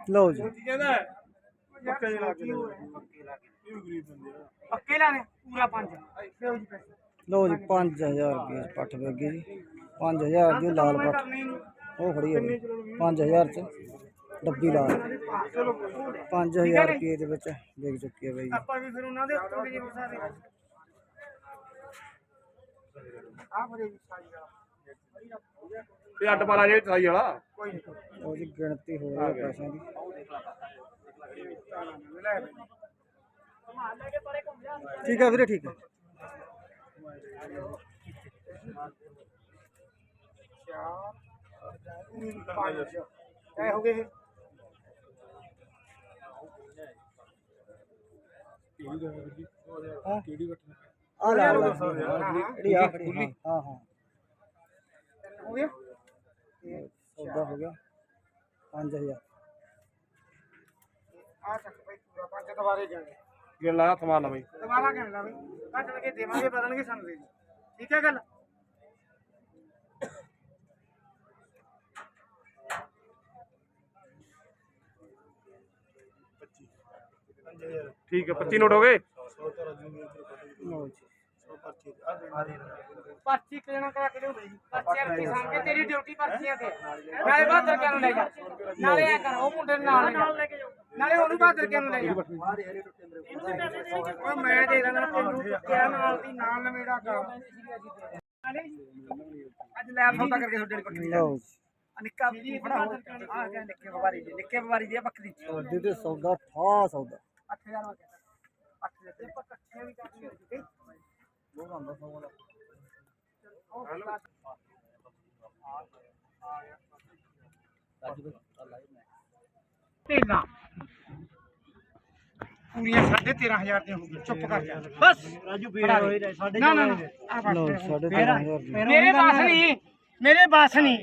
ਲਓ ਜੀ। ਕਹਿੰਦਾ ਪੱਕੇ ਲਾ ਕੇ। ਪੱਕੇ ਲਾਣੇ ਪੂਰਾ ਪੰਜ। ਲਿਓ ਜੀ ਪੈਸੇ। ਲਓ ਜੀ 5000 ਰੁਪਏ ਪੱਠ ਵੇਗੀ ਜੀ। 5000 ਦੀ ਲਾਲ ਪੱਠ। ਉਹ ਖੜੀ ਹੈ 5000 ਚ ਡੱਬੀ ਲਾਲ ਚਲੋ 5000 ਰੁਪਏ ਦੇ ਵਿੱਚ ਵਿਕ ਚੁੱਕੀ ਹੈ ਬਾਈ ਆਪਾਂ ਵੀ ਫਿਰ ਉਹਨਾਂ ਦੇ ਉੱਤੋਂ ਦੇ ਜਿਵੇਂ ਸਾਰੇ ਆ ਬੜੇ ਜੀ ਸਾਈ ਵਾਲਾ ਇਹ ਅੱਡ ਪਾਲਾ ਜੇ ਸਾਈ ਵਾਲਾ? ਕੋਈ ਨਹੀਂ ਉਹ ਜੀ ਗਿਣਤੀ ਹੋ ਰਹੀ ਹੈ ਪੈਸਿਆਂ ਦੀ। ਲੈ ਬਈ ਠੀਕ ਹੈ ਵੀਰੇ ਠੀਕ ਹੈ। ਪੰਜ ਐ ਹੋ ਗਏ ਇਹ? ਆ ਲਾ ਲਾ ਜਿਹੜੀ ਆ ਖੜੀ ਹਾਂ ਹਾਂ ਹਾਂ ਹੋ ਗਿਆ ਇਹ ਸੌਦਾ ਹੋ ਗਿਆ 5000 ਆ ਚੱਕ ਬਈ ਪੂਰਾ ਪੰਜ ਦੁਬਾਰੇ ਜਾਣੇ ਗਿਣ ਲਾ ਹੱਥ ਮਾਰ ਲਾ ਬਈ ਦੁਬਾਰਾ ਕਹਿਣ ਲਾ ਬਈ ਕੱਟ ਲਗੇ ਦੇਵਾਂਗੇ ਬਦਲਣਗੇ ਸਾਨੂੰ ਦੇ ਜੀ ਠੀਕ ਹੈ ਗੱਲ ਠੀਕ ਹੈ 25 ਨੋਟ ਹੋ ਗਏ ਲਓ ਜੀ ਪਰਚੀ ਕਿਹਨਾਂ ਕਰਾ ਕੇ ਲਿਆਉਂਦੇ ਜੀ। ਪਰਚੀਆਂ ਰੱਖੀ ਕੇ ਤੇਰੀ ਡਿਊਟੀ ਪਰਚੀਆਂ ਤੇ। ਨਾਲੇ ਬਹਾਦਰ ਕਿਆਂ ਨੂੰ ਲੈ ਜਾ। ਨਾਲੇ ਐ ਕਰ ਉਹ ਮੁੰਡੇ ਨੂੰ ਨਾਲ ਲੈ ਜਾ। ਨਾਲੇ ਉਹਨੂੰ ਬਹਾਦਰ ਕਿਆਂ ਨੂੰ ਲੈ ਜਾ। ਉਹ ਮੈਂ ਦੇ ਦੇਣਾ ਤੈਨੂੰ ਕਿਆ ਨਾਲ ਦੀ ਨਾਲ ਨਵੇੜਾ ਕਰ ਅੱਜ ਲੈ ਸੌਦਾ ਕਰਕੇ ਤੁਹਾਡੇ ਕੋਲ ਲਓ ਜੀ ਨਿੱਕਾ ਬੜਾ ਆ ਗਿਆ ਨਿੱਕੇ ਵਪਾਰੀ ਦੀ ਨਿੱਕੇ ਵਪਾਰੀ ਦੀ ਆ ਬੱਕਰੀ ਸੌਦੇ ਤੇ ਸੌਦਾ ਠਾ ਸੌਦਾ 8000 ਹੋ ਗਿਆ 8 ਦੇ ਤੇ ਆਪਾਂ ਇਕੱਠੇ ਵੀ ਕਰ ਉਹ ਬੰਦਾ ਸੌਦਾ ਤੇਲਾ ਪੂਰੀਆਂ 13500 ਦੀਆਂ ਹੋ ਗਈਆਂ। ਚੁੱਪ ਕਰ ਜਾ। ਬਸ। ਰਾਜੂ ਫੇਰ ਹੋਏ ਸਾਡੇ ਨਾ ਨਾ ਨਾ ਆਹ ਬਸ ਦੀ। ਮੇਰੇ ਬਸ ਨਹੀਂ ਮੇਰੇ ਬਸ ਨਹੀਂ।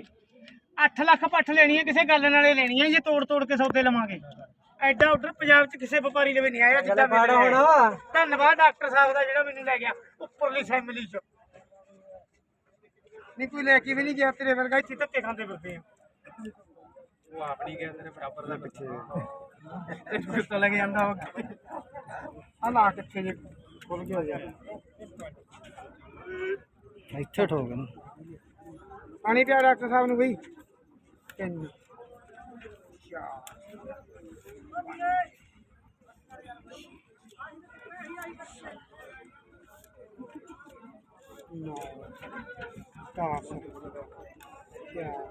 8 ਲੱਖ ਪੱਠ ਲੈਣੀ ਹੈ ਕਿਸੇ ਗੱਲ ਨਾਲੇ ਲੈਣੀ ਹੈ ਜੇ ਤੋੜ ਤੋੜ ਕੇ ਸੌਦੇ ਲਵਾਂਗੇ। ਐਡਾ ਆਰਡਰ ਪੰਜਾਬ 'ਚ ਕਿਸੇ ਵਪਾਰੀ ਲਵੇ ਨਹੀਂ ਆਇਆ ਜਿੱਦਾਂ ਮੇਰੇ ਆਇਆ। ਧੰਨਵਾਦ ਡਾਕਟਰ ਸਾਹਿਬ ਦਾ ਜਿਹੜਾ ਮੈਨੂੰ ਲੈ ਗਿਆ ਉੱਪਰਲੀ ਫੈਮਿਲੀ 'ਚ। ਨਹੀਂ ਕੋਈ ਲੈ ਕੇ ਵੀ ਨਹੀਂ ਗਿਆ ਤੇਰੇ ਵਰਗਾ ਇੱਥੇ ਧੱਕੇ ਖਾਂਦੇ ਫਿਰਦੇ ਆ। ਉਹ ਆਪਣੀ ਗਿਆ ਤੇਰੇ ਬਰਾਬਰ ਦਾ ਪਿੱਛੇ। ਤੈਨੂੰ ਕਿੱਥੋਂ ਲੱਗ ਜਾਂਦਾ ਉਹ? ਆ ਲਾ ਕਿੱਥੇ ਜੇ? ਖੁੱਲ ਗਿਆ ਯਾਰ। ਇੱਥੇ ਠੋਕ ਨਾ ਪਾਣੀ ਪਿਆ ਡਾਕਟਰ ਸਾਹਿਬ ਨੂੰ ਬਈ। ਤਿੰਨ ਨੌ ਦਸ ਗਿਆਰਾਂ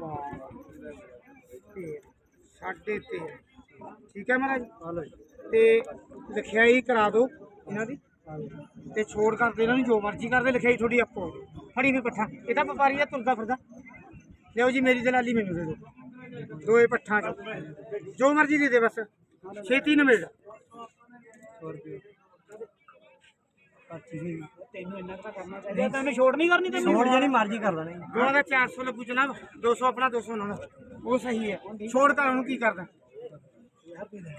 ਬਾਰਾਂ ਤੇਰਾਂ ਸਾਢੇ ਤੇਰਾਂ ਠੀਕ ਹੈ ਮਹਾਰਾਜ ਤੇ ਲਿਖਿਆਈ ਕਰਾ ਦਿਓ ਇਹਨਾਂ ਦੀ। ਤੇ ਛੋੜ ਕਰਦੇ ਇਹਨਾਂ ਨੂੰ, ਜੋ ਮਰਜ਼ੀ ਕਰਦੇ ਲਿਖਿਆਈ ਤੁਹਾਡੀ ਆਪੋ ਫੜੀ ਵੀ ਪੱਠਾ। ਇਹ ਤਾਂ ਵਪਾਰੀ ਆ ਤੁਰਦਾ ਫਿਰਦਾ। ਲਿਓ ਜੀ, ਮੇਰੀ ਦਲਾਲੀ ਮੈਨੂੰ ਦੇ ਦਿਓ। ਦੋਏ ਪੱਠਾਂ ਚ। ਜੋ ਮਰਜ਼ੀ ਦੇ ਦੇ ਬਸ ਛੇਤੀ ਨਵੇੜ ਤੈਨੂੰ ਇੰਨਾ ਤਾਂ ਕਰਨਾ ਚਾਹੀਦਾ ਤੈਨੂੰ ਛੋੜ ਨਹੀਂ ਕਰਨੀ ਤੈਨੂੰ ਛੋੜ ਜਿਹੜੀ ਮਰਜ਼ੀ ਕਰ ਲੈਣੀ ਦੋਨਾਂ ਦਾ 400 ਲੱਗੂ ਜਨਾਬ 200 ਆਪਣਾ 200 ਉਹਨਾਂ ਦਾ। ਉਹ ਸਹੀ ਹੈ। ਛੋੜ ਤਾਂ ਉਹਨੂੰ ਕੀ ਕਰਦਾ?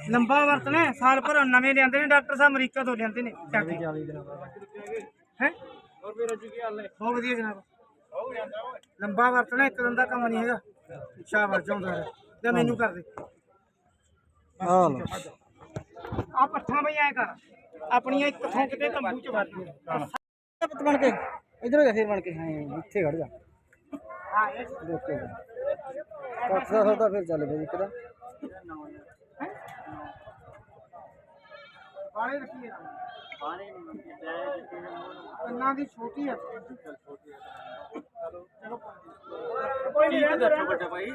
ਲੰਬਾ ਵਰਤਣਾ ਸਾਲ ਭਰ ਨਵੇਂ ਲਿਆਂਦੇ ਨੇ ਡਾਕਟਰ ਸਾਹਿਬ ਅਮਰੀਕਾ ਤੋਂ ਲਿਆਂਦੇ ਨੇ ਚੱਕ ਹੈ? ਹੋਰ ਵੀ ਰੱਜੂ ਕੀ ਹਾਲ ਹੈ ਬਹੁਤ ਵਧੀਆ ਜਨਾਬ। ਲੰਬਾ ਵਰਤਣਾ ਇੱਕ ਦਿਨ ਦਾ ਕੰਮ ਨਹੀਂ ਹੈਗਾ। ਸ਼ਾਬਾਸ਼ ਹੈ ਤੇ ਮੈਨੂੰ ਕਰ ਦੇ। ਆ ਲਓ ਆ ਪੱਠਾ ਬਈ ਐ ਕਰ। ਆਪਣੀਆਂ ਇੱਕ ਥੋਂ ਕਿਤੇ ਤੰਬੂ ਚ ਵਰਦੀ ਪੁੱਤ ਬਣ ਕੇ। ਇਧਰ ਜਾ ਫੇਰ ਬਣ ਕੇ। ਹਾਂ ਇੱਥੇ ਖੜ ਜਾ। ਹਾਂ ਇਹ ਦੇਖੋ ਕੱਟ ਦਾ ਸੌਦਾ ਫਿਰ ਚੱਲ ਜੀ ਕਿਦਾ ਬਾਲੇ ਰੱਖੀਏ। ਕੰਨਾਂ ਦੀ ਛੋਟੀ ਹੈ ਕੋਈ ਨਹੀਂ ਰਹਿਣ ਦੇ ਵੱਡਾ ਭਾਈ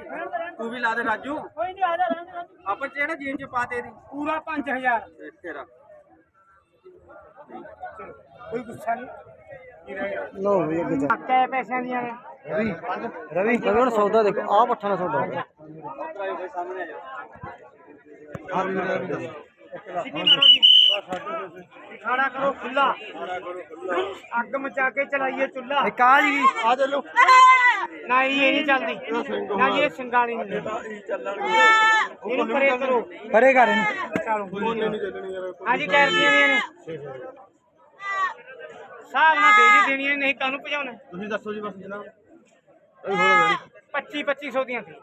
ਤੂੰ ਵੀ ਲਾ ਦੇ ਰਾਜੂ। ਕੋਈ ਨਹੀਂ ਆ ਜਾ ਰਹਿਣ ਦੇ ਆਪਾਂ ਜਿਹੜਾ ਜੇਬ ਚ ਪਾ ਦੇ ਦੀ ਪੂਰਾ 5000 ਤੇਰਾ। ਕੋਈ ਗੁੱਸਾ ਨਹੀਂ। ਲਓ ਵੀ ਅੱਗੇ ਜਾ ਕੈ ਪੈਸਿਆਂ ਦੀਆਂ। ਨੇ ਰਵੀ ਰਵੀ ਹੁਣ ਸੌਦਾ ਦੇਖੋ। ਆ ਪੱਠਾ ਦਾ ਸੌਦਾ ਹੋ ਗਿਆ ਸਿੱਧੀ ਮਾਰੋ ਜੀ। ਖਾਣਾ ਕਰੋ ਖੁੱਲਾ ਅੱਗ ਮਚਾ ਕੇ ਚਲਾਈਏ ਚੁੱਲਾ ਇੱਕ ਆ ਜੀ। ਆ ਚੱਲੋ ਨਾ ਜੀ, ਇਹ ਨਹੀਂ ਚੱਲਦੀ। ਨਾ ਜੀ ਇਹ ਸਿੰਗਾਲੀ ਨਹੀਂ ਇਹਨੂੰ ਪਰੇ ਕਰੋ। ਪਰੇ ਕਰ ਇਹਨੂੰ। ਚਲੋ। ਹਾਂਜੀ ਕਰਦੀਆਂ ਨੇ ਸਾਹ ਨਾ ਦੇ ਜੀ ਦੇਣੀਆਂ ਨਹੀਂ ਕਾਹਨੂੰ ਭਜਾਉਣਾ। ਤੁਸੀਂ ਦੱਸੋ ਜੀ ਬਸ ਜਨਾਬ। 25 2500 ਦੀਆਂ। ਸੀ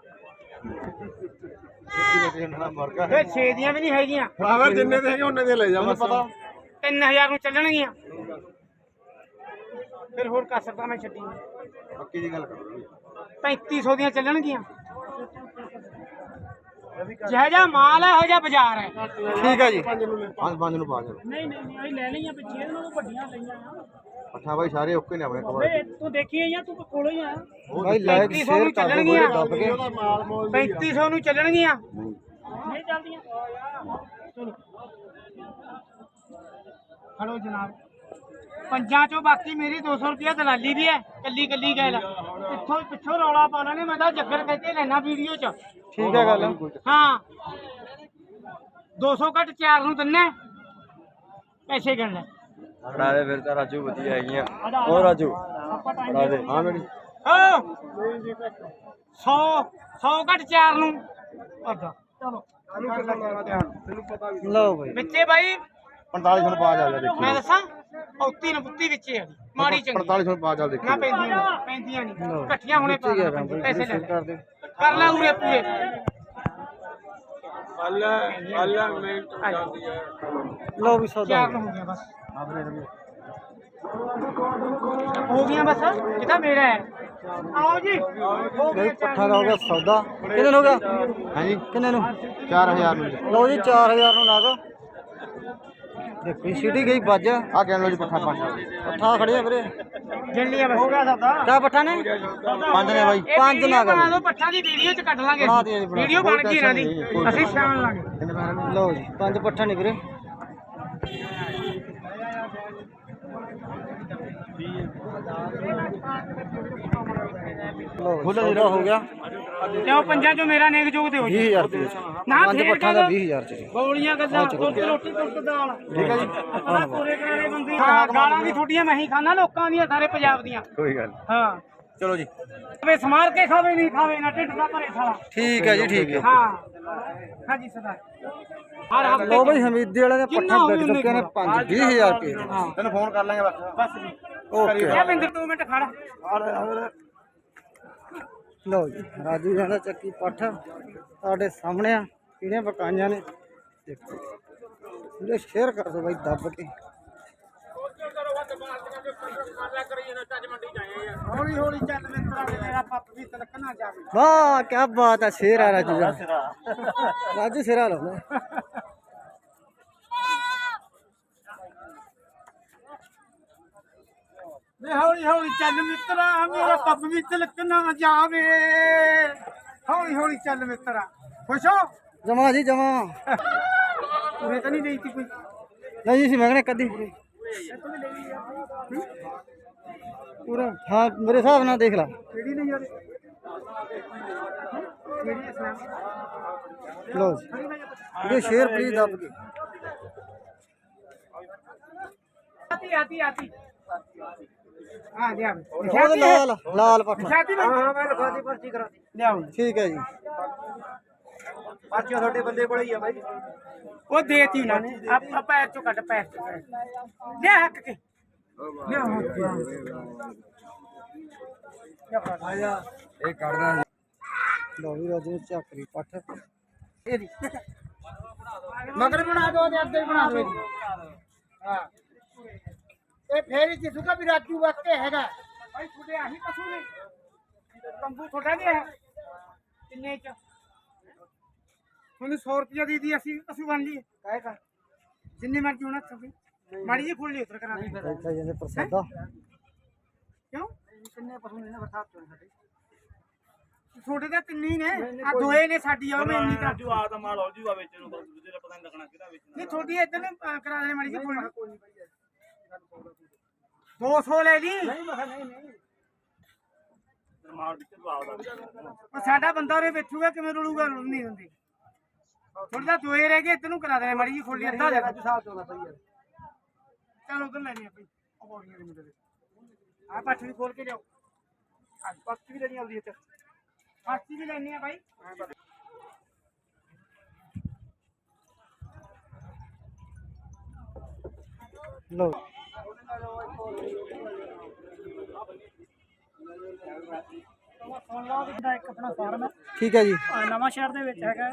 ਇਹ ਛੇ ਦੀਆਂ ਵੀ ਨਹੀਂ ਹੈਗੀਆਂ। ਜਿੰਨੇ ਦੇ ਹੈਗੇ ਉਹਨੇ ਦੇ ਲੈ ਜਾ ਬਸ। ਪਤਾ 3000 ਨੂੰ ਚੱਲਣਗੀਆਂ। ਫਿਰ ਹੋਰ ਕਸਰਤਾ ਮੈਂ ਛੱਡੀ। ਪੱਕੀ ਦੀ ਗੱਲ ਕਰੋ 3500 ਦੀਆਂ ਚੱਲਣਗੀਆਂ। ਜਿਹੋ ਜਿਹਾ ਮਾਲ ਹੈ ਹੋ ਜਿਹਾ ਬਾਜ਼ਾਰ ਹੈ। ਠੀਕ ਹੈ ਜੀ। ਪੰਜ ਪੰਜ ਨੂੰ ਪਾ ਦੇ ਨਹੀਂ ਨਹੀਂ ਨਹੀਂ ਅਸੀਂ ਲੈ ਲਈਆਂ ਪਿੱਛੇ ਇਹਨਾਂ ਨੂੰ ਵੱਡੀਆਂ ਲਈਆਂ ਆ। ਪੱਠਾ ਬਾਈ ਸਾਰੇ ਓਕੇ ਨੇ ਆਪਣੇ ਕੋਲ ਓਏ ਤੂੰ ਦੇਖੀ ਆਈਆਂ ਤੂੰ ਕੋਲੋਂ ਹੀ ਆ। ਭਾਈ ਲਾਈਕ 3500 ਸ਼ੇਅਰ ਨੂੰ ਕਰ ਵੀਰੇ ਦੱਬ ਕੇ। 3500 ਨੂੰ ਚੱਲਣਗੀਆਂ। ਨਹੀਂ। ਚੱਲਦੀਆਂ। ਚਲੋ। ਹਲੋ ਜਨਾਬ। ਪੰਜਾਂ ਚੋਂ ਬਾਕੀ ਮੇਰੀ 200 ਰੁਪਇਆ ਦਲਾਲੀ ਵੀ ਹੈ ਕੱਲੀ ਕੱਲੀ ਗੱਲ। ਇੱਥੋਂ ਪਿੱਛੋਂ ਰੌਲਾ ਪਾਉਣਾ ਨੇ ਮੈਂ ਤਾਂ ਜੱਗਰ ਕਹਿੰਦੇ ਲੈਣਾ ਵੀਡੀਓ 'ਚ। ਠੀਕ ਹੈ ਗੱਲ। ਹਾਂ। 200 ਘੱਟ ਚਾਰ ਨੂੰ ਦਿੰਨੇ ਪੈਸੇ ਗਣ ਲੈ ਫੜਾ ਦੇ ਫਿਰ ਤਾਂ ਰਾਜੂ ਵਧੀਆ ਹੈਗੀਆਂ। ਹੋਰ ਰਾਜੂ ਫੜਾ ਦੇ। ਹਾਂ ਮੇਰੀ। ਹਾਂ। 100 100 ਘੱਟ ਚਾਰ ਨੂੰ। ਅੱਛਾ ਚਲੋ। ਲਓ ਭਾਈ ਵਿੱਚੇ ਬਾਈ 4500 ਨੂੰ ਪਾ ਜਾ ਜਾ ਮੈਂ ਦੱਸਾਂ ਔਤੀ ਨੂੰ ਪੁੱਤੀ ਵਿੱਚੇ ਆ ਮਾੜੀ ਚੰਗੀ। 4500 ਨੂੰ ਪਾ ਜਾ ਦੇਖੀ। ਨਾ ਪੈਂਦੀਆਂ ਨੀ, ਪੈਂਦੀਆਂ ਨਹੀਂ। ਇਕੱਠੀਆਂ ਹੁਣੇ ਪਾ ਠੀਕ ਹੈ ਕੰਮ ਪੈਸੇ ਲੈ ਸ਼ੇਅਰ ਲੈ। ਕਰ ਦੇ। ਕਰ ਲੈ ਉਰੇ ਪੂਰੇ। ਲਓ ਵੀ ਸੌਦਾ। ਚਾਰ ਨੂੰ ਹੋ ਗਿਆ ਬਸ। ਹੋ ਗਿਆ ਬਸ ਇਹਦਾ ਮੇਰਾ ਹੈ? ਆਓ ਜੀ। ਹੋ ਗਿਆ ਪੱਠਾ ਦਾ ਹੋ ਗਿਆ ਸੌਦਾ। ਕਿੰਨੇ ਨੂੰ ਹੋ ਗਿਆ? ਹਾਂਜੀ। ਕਿੰਨੇ ਨੂੰ? 4000 ਨੂੰ। ਲਓ ਜੀ 4000 ਨੂੰ ਨਾਗ ਦੇਖੋ ਸਿਟੀ ਗਈ ਵੱਜ ਆ ਕਹਿਣ ਲੋ ਜੀ ਪੱਠਾ ਪੰਜ ਪੱਠਾ ਖੜਿਆ ਵੀਰੇ ਜਣ ਲਿਆ ਬਸ ਹੋ ਗਿਆ ਸੌਦਾ ਕਿਆ ਪੱਠਾ ਨੇ ਪੰਜ ਨੇ ਬਾਈ ਪੰਜ ਨਾ ਬਣਾ ਕਰ ਲਓ ਪੱਠਾ ਦੀ ਵੀਡੀਓ ਚ ਕੱਢ ਲਾਂਗੇ ਬਣਾ ਦਿਓ ਜੀ, ਬਣਾ ਵੀਡੀਓ ਦਿਓ। ਬਣ ਗਈ ਇਹਨਾਂ ਦੀ ਅਸੀਂ ਸ਼ਾਮ ਲਾਂਗੇ ਕਿੰਨੇ ਪੈਸੇ ਨੇ ਲਓ ਜੀ ਪੰਜ ਪੱਠਾ ਨੇ ਵੀਰੇ ਲਓ ਸੌਦਾ ਹੋ ਗਿਆ ਲਿਓ ਪੰਜਾਂ ਚੋਂ ਮੇਰਾ ਨੇਕ ਜੋਗ ਜੀ 20000 ਰੁਪਏ ਚ ਨਾ ਪੰਜ ਫੇਰ ਪੱਠਾ ਦਾ ਗੱਲ। 20000 ਚ ਜੀ। ਬੌਲੀਆਂ ਗੱਲਾਂ ਰੋਟੀ ਦਾਲ ਠੀਕ ਹੈ ਜੀ। ਆਪਣਾ ਪੂਰੇ ਕਰਾਰੇ ਬੰਦੇ ਹਾਂ ਗਾਲਾਂ ਵੀ ਥੋੜੀਆਂ ਮੈਂ ਹੀ ਖਾਣਾ ਲੋਕਾਂ ਦੀਆਂ ਸਾਰੇ ਪੰਜਾਬ ਦੀਆਂ। ਕੋਈ ਗੱਲ ਹਾਂ। ਚਲੋ ਜੀ। ਵੇ ਸਮਾਰ ਕੇ ਖਾਵੇ ਨਹੀਂ ਖਾਵੇ ਨਾ ਢਿੱਡ ਦਾ ਭਰੇ ਸਾਲਾ। ਠੀਕ ਹੈ ਜੀ ਠੀਕ ਹੈ। ਹਾਂ। ਹਾਂਜੀ ਸਰਦਾਰ। ਹਰ ਹਫ਼ਤੇ ਲਓ ਬਈ ਹਮੀਦੀ ਵਾਲੇ ਨੇ ਪੱਠਾ ਉਨੇ ਚੁੱਕੇ ਨੇ 5 20000 ਰੁਪਏ। ਹਾਂ। ਤੈਨੂੰ ਫੋਨ ਕਰ ਲਾਂਗੇ ਬਸ। ਬਸ ਜੀ। ਓਕੇ। ਇਹ ਬਿੰਦਰ ਦੋ ਮਿੰਟ ਖੜ। ਲਓ ਜੀ ਰਾਜੂ ਜਾਂਦਾ ਚੱਕੀ ਪੱਠ ਤੁਹਾਡੇ ਸਾਹਮਣੇ ਆ ਕਿਹੜੀਆਂ ਪਕਾਈਆਂ ਨੇ? ਦੇਖੋ ਵੀਡੀਓ ਸ਼ੇਅਰ ਕਰ ਦਿਓ ਬਾਈ ਦੱਬ ਕੇ। ਹੌਲੀ ਹੌਲੀ ਚੱਲ ਮਿੱਤਰਾ ਮੇਰਾ ਪੱਪ ਵੀ ਤਲਕ ਨਾ ਜਾਵੇ। ਵਾਹ ਕੀ ਬਾਤ ਹੈ ਸ਼ੇਰ ਆ ਰਾਜੂ ਦਾ। ਰਾਜੂ ਸਿਰਾ ਲਾਉਂਦਾ ਵੇ ਹੌਲੀ ਹੌਲੀ ਚੱਲ ਮਿੱਤਰਾ ਮੇਰਾ ਪੱਪ ਵੀ ਤਲਕ ਨਾ ਜਾਵੇ। ਹੌਲੀ ਹੌਲੀ ਚੱਲ ਮਿੱਤਰਾ। ਖੁਸ਼ ਹੋ? ਜਮਾ ਜੀ ਜਮਾ। ਉਰੇ ਤਾਂ ਨਹੀਂ ਦੇਈ ਤੀ ਕੋਈ? ਨਹੀਂ ਸੀ ਮੰਗਣੇ ਕਦੀ ਪੂਰਾ। ਹਾਂ ਮੇਰੇ ਹਿਸਾਬ ਨਾਲ ਦੇਖ ਲਾ। ਕਿਹੜੀ ਨਹੀਂ ਯਾਰ ਕਿਹੜੀ ਇਸਲਾਮ ਲਓ ਜੀ। ਵੀਡੀਓ ਸ਼ੇਅਰ ਪਲੀਜ਼ ਦੱਬ ਕੇ ਆਤੀ ਆਤੀ ਆਤੀ ਹਾਂ ਲਿਆ ਉਹ ਲਾਲ ਲਾਲ ਪੱਠਾ। ਲਿਖਾਤੀ ਹਾਂ ਹਾਂ ਮੈਂ ਲਿਖਾਤੀ ਪਰਚੀ ਕਰਾਤੀ ਲਿਆਓ ਠੀਕ ਹੈ ਜੀ। ਪਰਚੀ ਤੁਹਾਡੇ ਬੰਦੇ ਕੋਲ ਹੀ ਆ ਬਾਈ। ਉਹ ਦੇਤੀ ਉਹਨਾਂ ਨੇ। ਆਪਾਂ ਪੈਰ ਚੋਂ ਕੱਢ ਪੈਰ ਚੋਂ ਕੱਢ। ਲਿਆ ਹੱਕ ਕੇ। ਲਿਆ ਇਹ ਕਰਦਾ ਲਓ ਵੀ ਰਾਜੂ ਨੇ ਚੱਕਰੀ ਪੱਠ। ਇਹਦੀ। ਮਗਰ ਬਣਾ ਦੋ ਤੇ ਅੱਗੇ ਬਣਾ ਦੋ ਇਹਦੀ। ਹਾਂ। ਇਹ ਫੇਰ ਹੀ ਸੁਕਾ ਵੀ ਰਾਜੂ ਵਾਸਤੇ ਹੈਗਾ। ਭਾਈ ਤੁਹਾਡੇ ਆਹੀ ਪਸ਼ੂ ਨੇ। ਤੰਬੂ ਤੁਹਾਡਾ ਵੀ ਹੈ। ਕਿੰਨੇ ਚ? ਤੁਹਾਨੂੰ 100 ਰੁਪਇਆ ਦੇ ਦੀ ਅਸੀਂ ਪਸ਼ੂ ਬਣ ਲਈਏ। ਕਾਹੇ ਕਾ ਜਿੰਨੇ ਮਰਜ਼ੀ ਹੋਣਾ ਸਭੀ ਮਾੜੀ ਜੀ ਖੋਲ ਲਈ ਉਤਰ ਕਰਾ ਦੇ। ਇੱਥੇ ਜਾਂਦੇ ਪ੍ਰਸਾਦਾ। ਕਿਉਂ? ਕਿੰਨੇ ਪਸ਼ੂ ਨੇ ਨਾ ਬਰਸਾਤ ਤੋਂ ਸਾਡੇ। ਛੋਟੇ ਤਾਂ ਤਿੰਨ ਹੀ ਨੇ। ਆ ਦੋਏ ਨੇ ਸਾਡੀ ਆ ਮੈਂ ਇੰਨੀ ਤਾਂ ਜੋ ਆ ਤਾਂ ਮਾਲ ਹੋ ਜੂਗਾ ਵੇਚਣ ਨੂੰ ਦੂਜੇ ਦਾ ਪਤਾ ਨਹੀਂ ਲੱਗਣਾ ਕਿਹਦਾ ਵੇਚਣਾ। ਨਹੀਂ ਤੁਹਾਡੀ ਇੱਧਰ ਕਰਾ ਦੇਣੀ ਮਾੜੀ ਜੀ ਫੁੱਲ। 200 ਲੈ ਲਈ। ਨਹੀਂ ਉਹ ਸਾਡਾ ਬੰਦਾ ਉਰੇ ਵੇਚੂਗਾ ਕਿਵੇਂ ਰੁਲੂਗਾ ਰੁਲ ਨਹੀਂ ਦਿੰਦੇ ਥੋੜੀ ਤਾਂ ਦੋਏ ਰਹਿ ਗਏ ਇੱਧਰ ਨੂੰ ਕਰਾ ਦੇਣੀ ਮਾੜੀ ਜੀ ਖੋਲੀ ਅੱਧਾ ਦੇ ਸਾਹ ਚੋਦਾ ਪਈ ਯਾਰ ਚਲ ਉਧਰ ਲੈਣੀ ਆ ਪਈ ਉਹ ਬੋਲੀਆਂ ਦੇ ਮੁੰਡੇ ਦੇ। ਆ ਪੱਠ ਵੀ ਖੋਲ ਕੇ ਲਿਆਓ। ਆ ਪੱਠ ਵੀ ਲੈਣੀ ਆਉਂਦੀ ਇੱਥੇ ਪੱਠ ਵੀ ਲੈਣੀ ਆ ਬਾਈ। ਲਓ। ਦਾ ਇੱਕ ਆਪਣਾ ਫਾਰਮ ਹੈ ਠੀਕ ਹੈ ਜੀ। ਨਵਾਂ ਸ਼ਹਿਰ ਦੇ ਵਿੱਚ ਹੈਗਾ।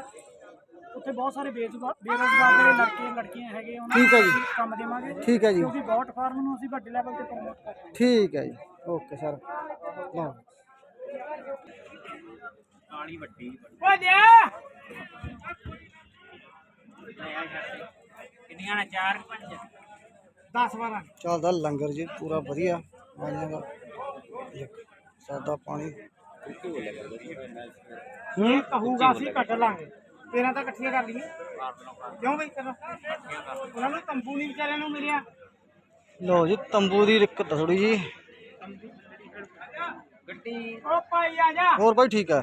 ਉੱਥੇ ਬਹੁਤ ਸਾਰੇ ਬੇਰੁਜ਼ਗਾਰ ਬੇਰੁਜ਼ਗਾਰ ਜਿਹੜੇ ਲੜਕੇ ਲੜਕੀਆਂ ਹੈਗੇ ਉਹਨਾਂ ਠੀਕ ਹੈ ਜੀ। ਕੰਮ ਦੇਵਾਂਗੇ। ਠੀਕ ਹੈ ਜੀ। ਕਿਉਂਕਿ ਗੋਟ ਫਾਰਮ ਨੂੰ ਅਸੀਂ ਵੱਡੇ ਲੈਵਲ ਤੇ ਪ੍ਰਮੋਟ ਕਰ ਰਹੇ ਹਾਂ। ਠੀਕ ਹੈ ਜੀ। ਓਕੇ ਸਰ ਲਓ। ਕਿੰਨੀਆਂ ਨੇ? ਚਾਰ। ਪੰਜ 10 12 ਚੱਲਦਾ ਲੰਗਰ ਜੀ ਪੂਰਾ ਵਧੀਆ। ਆਈਆਂ ਦਾ ਸਾਦਾ ਪਾਣੀ। ਇਹ ਕਹੂਗਾ ਅਸੀਂ ਕੱਟ ਲਾਂਗੇ। ਤੇਰਾ ਤਾਂ ਇਕੱਠੀਆਂ ਕਰ ਲਈਏ ਕਿਉਂ ਬਈ ਕਰੋ ਉਹਨਾਂ ਨੂੰ ਤੰਬੂ ਨਹੀਂ ਵਿਚਾਰਿਆਂ ਨੂੰ ਮਿਲਿਆ। ਲਓ ਜੀ ਤੰਬੂ ਦੀ ਦਿੱਕਤ ਥੋੜੀ ਜੀ। ਓ ਭਾਈ ਆ ਜਾ। ਹੋਰ ਬਾਈ ਠੀਕ ਹੈ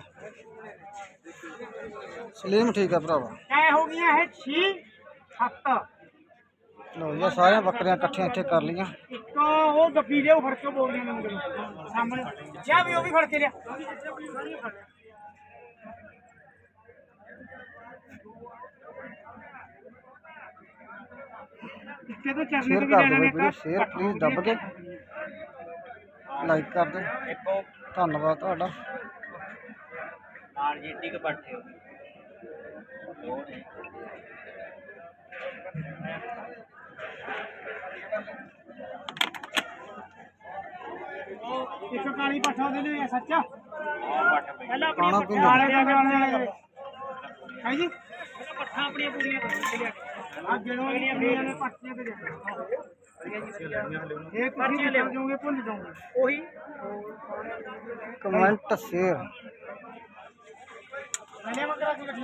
ਸਲੀਮ ਠੀਕ ਹੈ ਭਰਾਵਾ? ਐ ਹੋ ਗਈਆਂ ਇਹ 6 7 ਲਓ ਜੀ ਆਹ ਸਾਰੀਆਂ ਬੱਕਰੀਆਂ ਇਕੱਠੀਆਂ ਇੱਥੇ ਕਰ ਲਈਆਂ। ਇੱਕ ਉਹ ਗੱਪੀ ਦੇ ਫੜ ਕੇ ਬੋਲਦੀਆਂ ਮੈਨੂੰ ਕਿਹਨੂੰ। ਸਾਹਮਣੇ। ਜਾ ਵੀ ਉਹ ਵੀ ਫੜ ਕੇ ਲਿਆ। ਇੱਕੇ ਤੋਂ ਚਰਨੇ ਸ਼ੇਅਰ ਤੋਂ ਵੀ ਕਰ ਲੈਣਾ ਦਿਓ ਨੇ ਵੀਡੀਓ ਸ਼ੇਅਰ ਪਲੀਜ਼ ਦੱਬ ਕੇ। ਲਾਈਕ ਕਰ ਦਿਓ। ਧੰਨਵਾਦ ਤੁਹਾਡਾ। ਨਾਲ ਜੀਟੀ ਕੇ ਪੱਠੇ ਇੱਕ ਕਾਲੀ ਪੱਠਾ ਉਹਦੇ ਲਈ ਸੱਚਾ? ਪਹਿਲਾਂ ਕਾਣਾ ਆਪਣੀ ਪੀਣਾ। ਕਾਲੇ ਦੇ ਵਾਲੇ ਹੈ ਜੀ ਪੱਠਾ ਆਪਣੀਆਂ ਪੂਰੀਆਂ ਕਰ। ਆ ਜਿਹੜੋ ਜਿਹੜੀਆਂ ਨੇ ਪੱਠੀਆਂ ਤੇ ਜਾਣਾ ਇਹ ਤੁਸੀਂ ਲੈ ਜਾਓਗੇ ਭੁੱਲ ਜਾਓਗੇ। ਉਹੀ। Comment share. ਮੈਨੇ ਮੰਗਰਾ ਸੀ ਗੱਡੀ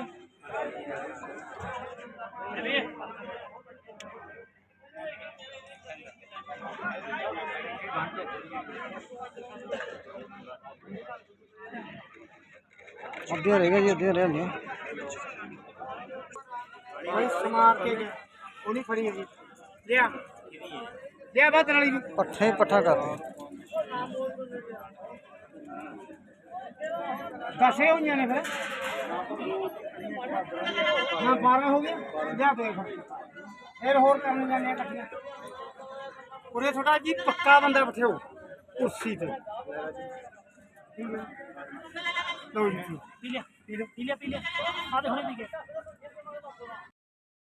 ਅੱਧੀਆਂ ਰਹਿ ਗਈਆਂ ਜੀ ਅੱਧੀਆਂ ਰਹਿ ਗਈਆਂ ਭਾਈ ਸਮਾਰ ਕੇ ਗਿਆ ਉਹ ਨਹੀਂ ਫੜੀ ਹੈਗੀ ਲਿਆ ਲਿਆ ਬਾਤ ਵਾਲੀ ਨੂੰ ਪੱਠੇ ਹੀ ਪੱਠਾ ਕਰਦੇ ਦਸੇ ਹੋਈਆਂ ਨੇ ਫਿਰ ਹਾਂ 12 ਹੋ ਗਏ ਲਿਆ ਦੇ ਫਿਰ ਫਿਰ ਹੋਰ ਕਰਨ ਜਾਂਦੇ ਆ ਇਕੱਠੀਆਂ ਉਰੇ ਥੋੜਾ ਜੀ ਪੱਕਾ ਬੰਦਾ ਬਿਠਾਓ ਕੁਰਸੀ ਤੇ ਠੀਕ ਹੈ ਲਓ ਜੀ। ਪੀ ਲਿਆ ਪੀ ਲਿਆ ਪੀ ਲਿਆ। ਪੀ ਲਿਆ ਆ ਦੇ ਹੁਣੇ ਪੀ ਕੇ।